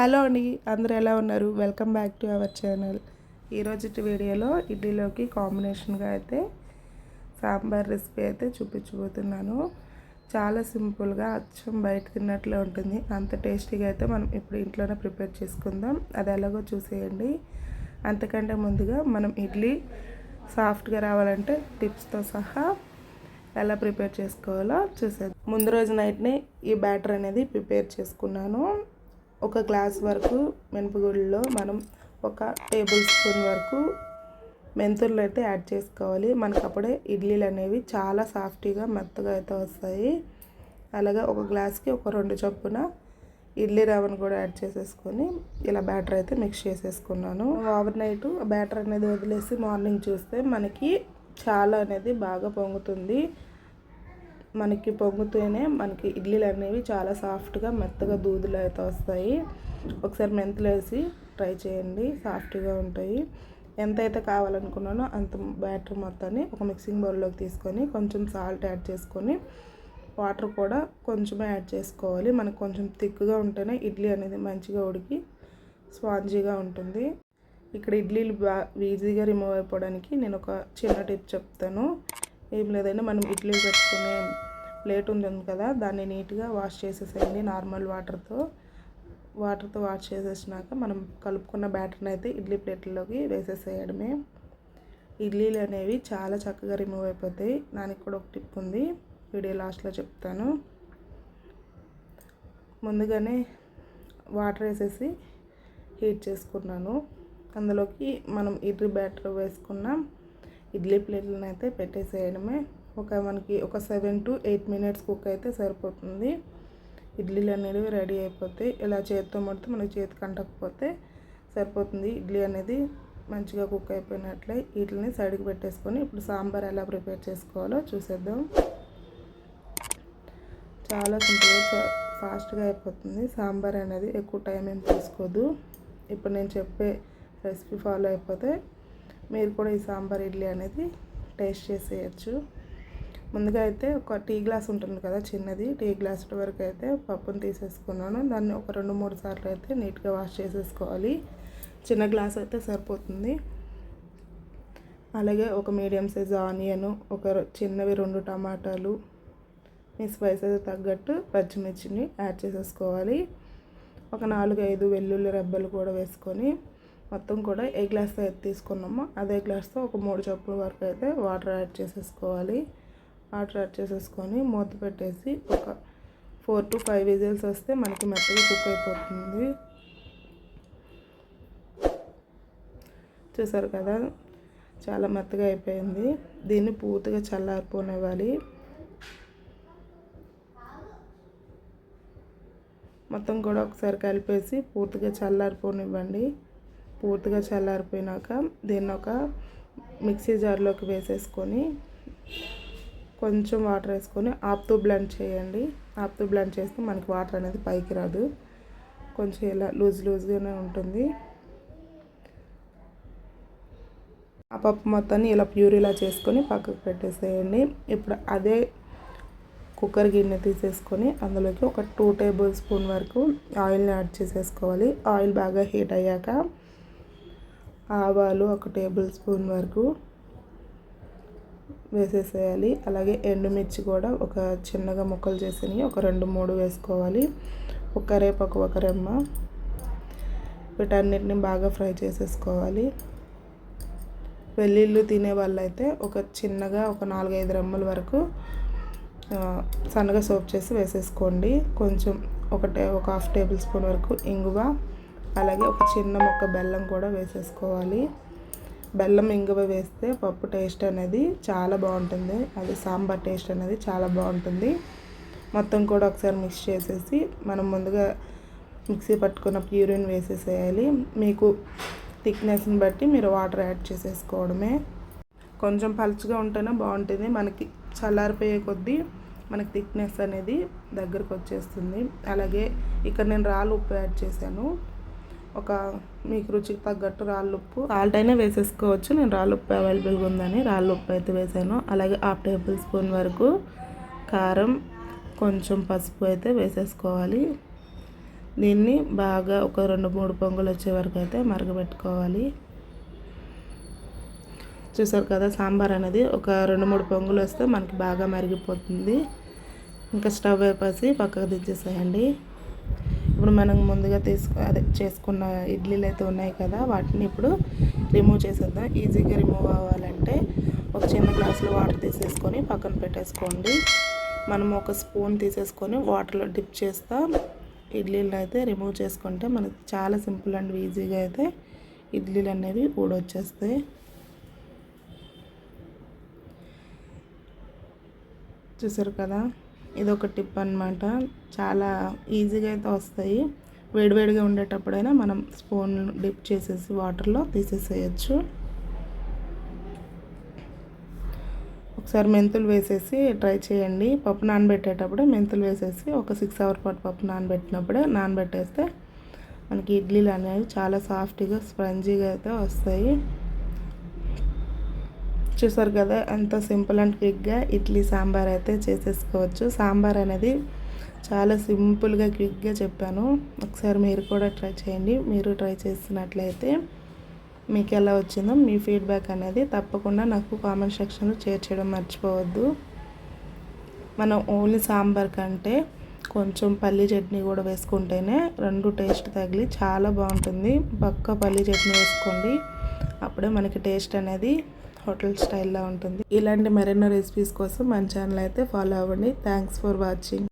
Hello అండి అందరూ ఎలా ఉన్నారు? Welcome back to our channel. ఈరోజు వీడియోలో ఇడ్లీలోకి కాంబినేషన్గా అయితే సాంబార్ రెసిపీ అయితే చూపించబోతున్నాను. చాలా సింపుల్గా అచ్చం బయట తిన్నట్లే ఉంటుంది. అంత టేస్టీగా అయితే మనం ఇప్పుడు ఇంట్లోనే ప్రిపేర్ చేసుకుందాం. అది ఎలాగో చూసేయండి. అంతకంటే ముందుగా మనం ఇడ్లీ సాఫ్ట్గా రావాలంటే టిప్స్తో సహా ఎలా ప్రిపేర్ చేసుకోవాలో చూసేది ముందు రోజు నైట్ని ఈ బ్యాటర్ అనేది ప్రిపేర్ చేసుకున్నాను. ఒక గ్లాస్ వరకు మినపగుళ్ళలో మనం ఒక టేబుల్ స్పూన్ వరకు మెంతులు అయితే యాడ్ చేసుకోవాలి. మనకు అప్పుడే ఇడ్లీలు అనేవి చాలా సాఫ్టీగా మెత్తగా అయితే వస్తాయి. అలాగే ఒక గ్లాస్కి ఒక రెండు చొప్పున ఇడ్లీ రవ్వను కూడా యాడ్ చేసేసుకొని ఇలా బ్యాటర్ అయితే మిక్స్ చేసేసుకున్నాను. ఓవర్ నైట్ బ్యాటర్ అనేది వదిలేసి మార్నింగ్ చూస్తే మనకి చాలా అనేది బాగా పొంగుతుంది. మనకి పొంగుతూనే మనకి ఇడ్లీలు అనేవి చాలా సాఫ్ట్గా మెత్తగా దూదులు అయితే వస్తాయి. ఒకసారి మెంతులు వేసి ట్రై చేయండి సాఫ్ట్గా ఉంటాయి. ఎంత అయితే కావాలనుకున్నానో అంత బ్యాటర్ మొత్తాన్ని ఒక మిక్సింగ్ బౌల్లోకి తీసుకొని కొంచెం సాల్ట్ యాడ్ చేసుకొని వాటర్ కూడా కొంచెమే యాడ్ చేసుకోవాలి. మనకు కొంచెం థిక్గా ఉంటేనే ఇడ్లీ అనేది మంచిగా ఉడికి స్పాంజీగా ఉంటుంది. ఇక్కడ ఇడ్లీలు బా ఈజీగా రిమూవ్ అయిపోవడానికి నేను ఒక చిన్న టిప్ చెప్తాను. ఏం లేదండి మనం ఇడ్లీ పెట్టుకునే ప్లేట్ ఉంది కదా దాన్ని నీట్గా వాష్ చేసేసేయండి నార్మల్ వాటర్తో. వాటర్తో వాష్ చేసేసినాక మనం కలుపుకున్న బ్యాటర్ని అయితే ఇడ్లీ ప్లేట్లోకి వేసేసేయడమే. ఇడ్లీలు అనేవి చాలా చక్కగా రిమూవ్ అయిపోతాయి. దానికి కూడా ఒక టిప్ ఉంది వీడియో లాస్ట్లో చెప్తాను. ముందుగానే వాటర్ వేసేసి హీట్ చేసుకున్నాను. అందులోకి మనం ఇడ్లీ బ్యాటర్ వేసుకున్న. ఇడ్లీ ప్లేట్లను అయితే పెట్టేసేయడమే. ఒక మనకి ఒక seven to eight minutes cook అయితే సరిపోతుంది. ఇడ్లీలు అనేవి రెడీ అయిపోతాయి ఇలా చేతితో మడితే మనకి చేతికి అంటకపోతే సరిపోతుంది. ఇడ్లీ అనేది మంచిగా కుక్ అయిపోయినట్లే వీటిని సైడ్కి పెట్టేసుకొని ఇప్పుడు సాంబార్ ఎలా ప్రిపేర్ చేసుకోవాలో చూసేద్దాం. చాలా సింపుల్గా ఫాస్ట్గా అయిపోతుంది. సాంబార్ అనేది ఎక్కువ టైం ఏం తీసుకోదు. ఇప్పుడు నేను చెప్పే రెసిపీ ఫాలో అయిపోతే మీరు కూడా ఈ సాంబార్ ఇడ్లీ అనేది టేస్ట్ చేసేయచ్చు. ముందుగా అయితే ఒక టీ గ్లాస్ ఉంటుంది కదా చిన్నది టీ గ్లాస్ వరకు అయితే పప్పును తీసేసుకున్నాను. దాన్ని ఒక రెండు మూడు సార్లు అయితే నీట్గా వాష్ చేసేసుకోవాలి. చిన్న గ్లాస్ అయితే సరిపోతుంది. అలాగే ఒక మీడియం సైజ్ ఆనియన్ ఒక చిన్నవి రెండు టమాటాలు మీ స్పైసెస్ తగ్గట్టు పచ్చిమిర్చిని యాడ్ చేసేసుకోవాలి. ఒక నాలుగు ఐదు వెల్లుల్లి రెబ్బలు కూడా వేసుకొని మొత్తం కూడా ఏ గ్లాస్తో అయితే తీసుకున్నామో అదే గ్లాస్తో ఒక మూడు చెప్పుల వరకు అయితే వాటర్ యాడ్ చేసేసుకోవాలి. వాటర్ యాడ్ చేసేసుకొని మూత పెట్టేసి ఒక ఫోర్ టు ఫైవ్ విజిల్స్ వస్తే మనకి మెత్తగా కుక్ అయిపోతుంది. చూసారు కదా? చాలా మెత్తగా అయిపోయింది. దీన్ని పూర్తిగా చల్లారిపోనివ్వాలి. మొత్తం కూడా ఒకసారి కలిపేసి పూర్తిగా చల్లారిపోనివ్వండి. పూర్తిగా చల్లారిపోయినాక దీన్ని ఒక మిక్సీ జార్లోకి వేసేసుకొని కొంచెం వాటర్ వేసుకొని ఆప్తో బ్లెండ్ చేయండి. ఆప్తో బ్లెండ్ చేస్తే మనకి వాటర్ అనేది పైకి రాదు. కొంచెం ఇలా లూజ్ లూజ్గానే ఉంటుంది. ఆ పప్పు మొత్తాన్ని ఇలా ప్యూరీలా చేసుకొని పక్కకు పెట్టేసేయండి. ఇప్పుడు అదే కుక్కర్ గిన్నె తీసేసుకొని అందులోకి ఒక టూ టేబుల్ స్పూన్ వరకు ఆయిల్ని యాడ్ చేసేసుకోవాలి. ఆయిల్ బాగా హీట్ అయ్యాక ఆవాలు ఒక టేబుల్ స్పూన్ వరకు వేసేసేయాలి. అలాగే ఎండుమిర్చి కూడా ఒక చిన్నగా ముక్కలు చేసి ఒక రెండు మూడు వేసుకోవాలి. ఒక కరేపాకు ఒక రెమ్మ. వీటన్నిటిని బాగా ఫ్రై చేసేసుకోవాలి. వెల్లుల్లి తినే వాళ్ళైతే ఒక చిన్నగా ఒక నాలుగైదు రెమ్మల వరకు సన్నగా సోప్ చేసి వేసేసుకోండి. కొంచెం ఒకటే ఒక హాఫ్ టేబుల్ స్పూన్ వరకు ఇంగువ అలాగే ఒక చిన్న మొక్క బెల్లం కూడా వేసేసుకోవాలి. బెల్లం ఇంగువ వేస్తే పప్పు టేస్ట్ అనేది చాలా బాగుంటుంది. అది సాంబార్ టేస్ట్ అనేది చాలా బాగుంటుంది. మొత్తం కూడా ఒకసారి మిక్స్ చేసేసి మనం ముందుగా మిక్సీ పట్టుకున్న ప్యూరిన్ వేసేసేయాలి. మీకు థిక్నెస్ని బట్టి మీరు వాటర్ యాడ్ చేసేసుకోవడమే. కొంచెం పలుచగా ఉంటేనే బాగుంటుంది. మనకి చల్లారిపోయే కొద్దీ మనకి థిక్నెస్ అనేది దగ్గరకు వచ్చేస్తుంది. అలాగే ఇక్కడ నేను రాళ్ళు ఉప్పు యాడ్ చేశాను. ఒక మీకు రుచికి తగ్గట్టు రాళ్ళుప్పు సాల్ట్ అయినా వేసేసుకోవచ్చు. నేను రాళ్ళుప్పు అవైలబుల్గా ఉందని రాళ్ళుప్పు అయితే వేసాను. అలాగే హాఫ్ టేబుల్ స్పూన్ వరకు కారం కొంచెం పసుపు అయితే వేసేసుకోవాలి. దీన్ని బాగా ఒక రెండు మూడు పొంగులు వచ్చే వరకు అయితే మరగబెట్టుకోవాలి. చూసారు కదా సాంబార్ అనేది ఒక రెండు మూడు పొంగులు వస్తే మనకి బాగా మరిగిపోతుంది. ఇంకా స్టవ్ వేపేసి పక్కకు దించేసేయండి. ఇప్పుడు మనం ముందుగా తీసుకు అదే చేసుకున్న ఇడ్లీలు అయితే ఉన్నాయి కదా వాటిని ఇప్పుడు రిమూవ్ చేసేద్దాం. ఈజీగా రిమూవ్ అవ్వాలంటే ఒక చిన్న గ్లాసులో వాటర్ తీసేసుకొని పక్కన పెట్టేసుకోండి. మనం ఒక స్పూన్ తీసేసుకొని వాటర్లో డిప్ చేస్తా ఇడ్లీలు అయితే రిమూవ్ చేసుకుంటే మనకి చాలా సింపుల్ అండ్ ఈజీగా అయితే ఇడ్లీలు అనేవి ఊడొచ్చేస్తాయి. చూసారు కదా? ఇది ఒక టిప్ అనమాట చాలా ఈజీగా అయితే వస్తాయి. వేడివేడిగా ఉండేటప్పుడైనా మనం స్పూన్ డిప్ చేసేసి వాటర్లో తీసేసేయచ్చు. ఒకసారి మెంతులు వేసేసి ట్రై చేయండి. పప్పు నానబెట్టేటప్పుడు మెంతులు వేసేసి ఒక సిక్స్ అవర్ పాటు పప్పు నానబెట్టినప్పుడే నానబెట్టేస్తే మనకి ఇడ్లీలు అనేవి చాలా సాఫ్ట్గా స్పంజీగా అయితే వస్తాయి. చూసారు కదా ఎంత సింపుల్ అండ్ క్విక్గా ఇడ్లీ సాంబార్ అయితే చేసేసుకోవచ్చు. సాంబార్ అనేది చాలా సింపుల్గా క్విక్గా చెప్పాను. ఒకసారి మీరు కూడా ట్రై చేయండి. మీరు ట్రై చేసినట్లయితే మీకు ఎలా వచ్చిందో మీ ఫీడ్బ్యాక్ అనేది తప్పకుండా నాకు కామెంట్ సెక్షన్లో షేర్ చేయడం మర్చిపోవద్దు. మనం ఓన్లీ సాంబార్ కంటే కొంచెం పల్లి చట్నీ కూడా వేసుకుంటేనే రెండు టేస్ట్ తగిలి చాలా బాగుంటుంది. పక్క పల్లి చట్నీ వేసుకోండి. అప్పుడే మనకి టేస్ట్ అనేది హోటల్ స్టైల్లో ఉంటుంది. ఇలాంటి మరెన్నో రెసిపీస్ కోసం మన ఛానల్ అయితే ఫాలో అవ్వండి. Thanks for watching